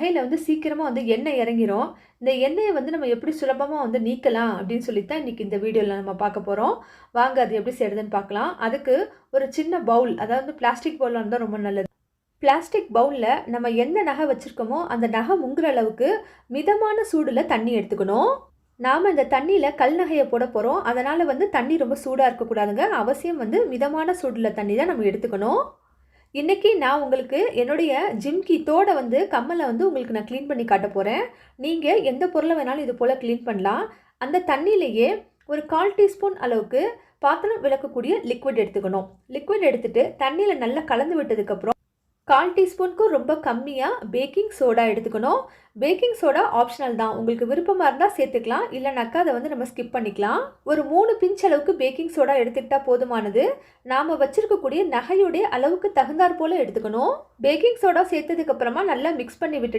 நகையில் வந்து சீக்கிரமாக வந்து எண்ணெய் இறங்கிரும். இந்த எண்ணெயை வந்து நம்ம எப்படி சுலபமாக வந்து நீக்கலாம் அப்படின்னு சொல்லி தான் இன்றைக்கி இந்த வீடியோவில் நம்ம பார்க்க போகிறோம் வாங்க அது எப்படி செய்கிறதுன்னு பார்க்கலாம். அதுக்கு ஒரு சின்ன பவுல் அதாவது பிளாஸ்டிக் பவுலாக இருந்தால் ரொம்ப நல்லது. பிளாஸ்டிக் பவுலில் நம்ம எந்த நகை வச்சுருக்கோமோ அந்த நகை முங்குற அளவுக்கு மிதமான சூடில் தண்ணி எடுத்துக்கணும். நாம் இந்த தண்ணியில் கல் நகையை போட போகிறோம் அதனால் வந்து தண்ணி ரொம்ப சூடாக இருக்கக்கூடாதுங்க. அவசியம் வந்து மிதமான சூடில் தண்ணி தான் நம்ம எடுத்துக்கணும். இன்றைக்கி நான் உங்களுக்கு என்னுடைய ஜிம்கி வந்து கம்மலை வந்து உங்களுக்கு நான் க்ளீன் பண்ணி காட்ட போகிறேன் நீங்கள் எந்த பொருளை வேணாலும் இது போல் க்ளீன் பண்ணலாம். அந்த தண்ணியிலேயே ஒரு 1/4 டீஸ்பூன் அளவுக்கு பாத்திரம் விளக்கக்கூடிய லிக்விட் எடுத்துக்கணும். லிக்விட் எடுத்துகிட்டு தண்ணியில் நல்லா கலந்து விட்டதுக்கப்புறம் 1/4 டீஸ்பூனுக்கும் ரொம்ப கம்மியாக பேக்கிங் சோடா எடுத்துக்கணும். பேக்கிங் சோடா ஆப்ஷனல் தான். உங்களுக்கு விருப்பமாக இருந்தால் சேர்த்துக்கலாம். இல்லைனாக்கா அதை வந்து நம்ம ஸ்கிப் பண்ணிக்கலாம். ஒரு மூணு பிஞ்ச் அளவுக்கு பேக்கிங் சோடா எடுத்துக்கிட்டால் போதுமானது. நாம் வச்சுருக்கக்கூடிய நகையுடைய அளவுக்கு தகுந்தாற் போல் எடுத்துக்கணும். பேக்கிங் சோடா சேர்த்ததுக்கப்புறமா நல்லா மிக்ஸ் பண்ணி விட்டுட்டு